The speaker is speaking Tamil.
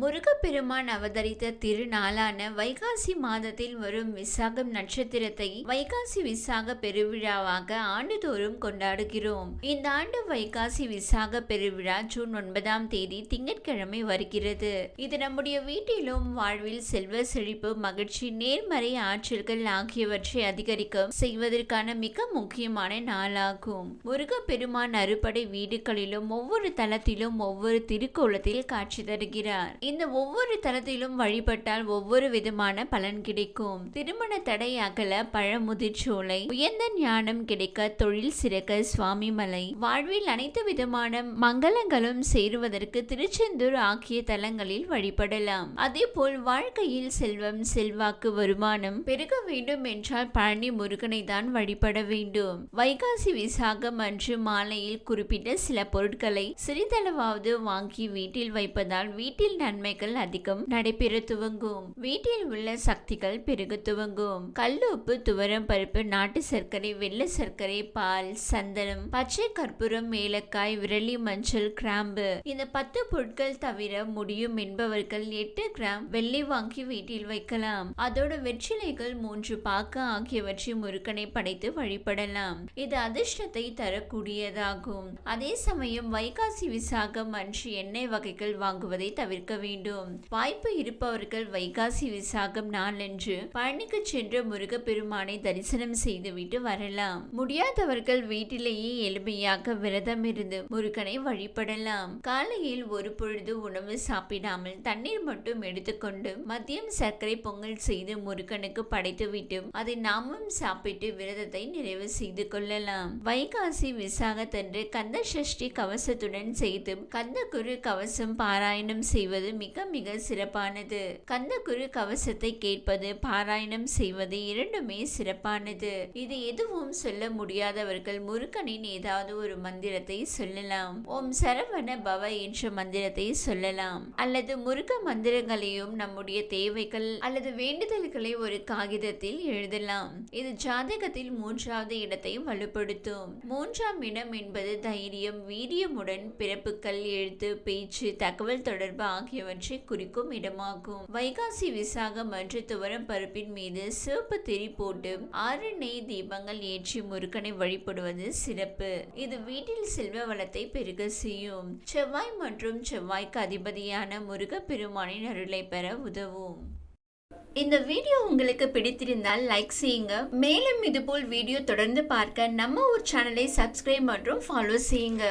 முருகப்பெருமான் அவதரித்த திருநாளான வைகாசி மாதத்தில் வரும் விசாகம் நட்சத்திரத்தை வைகாசி விசாக பெருவிழாவாக ஆண்டுதோறும் கொண்டாடுகிறோம். இந்த ஆண்டு வைகாசி விசாக பெருவிழா ஜூன் ஒன்பதாம் தேதி திங்கட்கிழமை வருகிறது. இது நம்முடைய வீட்டிலும் வாழ்வில் செல்வ செழிப்பு மகிழ்ச்சி நேர்மறை ஆற்றல்கள் ஆகியவற்றை அதிகரிக்க செய்வதற்கான மிக முக்கியமான நாளாகும். முருகப்பெருமான் அறுபடை வீடுகளிலும் ஒவ்வொரு தளத்திலும் ஒவ்வொரு திருக்கோலத்தில் காட்சி தருகிறார். இந்த ஒவ்வொரு தரத்திலும் வழிபட்டால் ஒவ்வொரு விதமான பலன் கிடைக்கும். திருமண தடை அகல பழமுதிர்ச்சோலை உயர்ந்த ஞானம் கிடைக்க தொழில் சிறக்க சுவாமி மலை வாழ்வில் அனைத்து விதமான மங்களங்களும் சேருவதற்கு திருச்செந்தூர் ஆகிய தலங்களில் வழிபடலாம். அதே போல் வாழ்க்கையில் செல்வம் செல்வாக்கு வருமானம் பெருக வேண்டும் என்றால் பழனி முருகனை தான் வழிபட வேண்டும். வைகாசி விசாகம் அன்று மாலையில் குறிப்பிட்ட சில பொருட்களை சிறிதளவாவது வாங்கி வீட்டில் வைப்பதால் வீட்டில் நன்மைகள் அதிகம். நடைபெற துவங்கும். வீட்டில் உள்ள சக்திகள் பெருக துவங்கும். கல்லுப்பு துவரம் பருப்பு நாட்டு சர்க்கரை வெள்ளை சர்க்கரை பால் சந்தனம் பச்சை கற்பூரம் ஏலக்காய் விரலி மஞ்சள் கிராம்பு. இந்த பத்து பொருட்கள் தவிர முடியும் என்பவர்கள் எட்டு கிராம் வெள்ளை வாங்கி வீட்டில் வைக்கலாம். அதோட வெற்றிலைகள் மூன்று பாக்கு ஆகியவற்றை முருகனை படைத்து வழிபடலாம். இது அதிர்ஷ்டத்தை தரக்கூடியதாகும். அதே சமயம் வைகாசி விசாகம் அன்று எண்ணெய் வகைகள் வாங்குவதை தவிர்க்க வேண்டும் வேண்டும். வாய்ப்பு இருப்பவர்கள் வைகாசி விசாகம் நாளன்று பழனிக்கு சென்று முருகப்பெருமானை தரிசனம் செய்துவிட்டு வரலாம். முடியாதவர்கள் வீட்டிலேயே எளிமையாக விரதம் இருந்து முருகனை வழிபடலாம். காலையில் ஒரு பொழுது உணவு சாப்பிடாமல் தண்ணீர் மட்டும் எடுத்துக்கொண்டு மதியம் சர்க்கரை பொங்கல் செய்து முருகனுக்கு படைத்துவிட்டு அதை நாமும் சாப்பிட்டு விரதத்தை நிறைவு செய்து கொள்ளலாம். வைகாசி விசாகத்தன்று கந்த சஷ்டி கவசத்துடன் செய்து கந்த குரு கவசம் பாராயணம் செய்வது மிக மிக சிறப்பானது. கந்த குரு கவசத்தை கேட்பது பாராயணம் செய்வது இரண்டுமே சிறப்பானது. இது எதுவும் சொல்ல முடியாதவர்கள் முருகனின் ஏதாவது ஒரு மந்திரத்தை சொல்லலாம். ஓம் சரவண பவ என்ற மந்திரத்தை சொல்லலாம். அல்லது முருக மந்திரங்களையும் நம்முடைய தேவைகள் அல்லது வேண்டுதல்களை ஒரு காகிதத்தில் எழுதலாம். இது ஜாதகத்தில் மூன்றாவது இடத்தை வலுப்படுத்தும். மூன்றாம் இடம் என்பது தைரியம் வீரியமுடன் பிறப்புகள் எழுத்து பேச்சு தகவல் தொடர்பு ஆகியவற்றை குறிக்கும் இடமாகும். வைகாசி விசாகம் அன்று துவரம் பருப்பின் மீது சிவப்பு திரி போட்டு ஆறு நெய் தீபங்கள் ஏற்றி முருகனை வழிபடுவது சிறப்பு. இது வீட்டில் செல்வ வளத்தை பெருக செய்யும். செவ்வாய் மற்றும் செவ்வாய்க்கு அதிபதியான முருக பெருமானின் அருளை பெற உதவும். இந்த வீடியோ உங்களுக்கு பிடித்திருந்தால் லைக் செய்யுங்க. மேலும் இதுபோல் வீடியோ தொடர்ந்து பார்க்க நம்ம ஒரு சேனலை சப்ஸ்கிரைப் மற்றும் ஃபாலோ செய்யுங்க.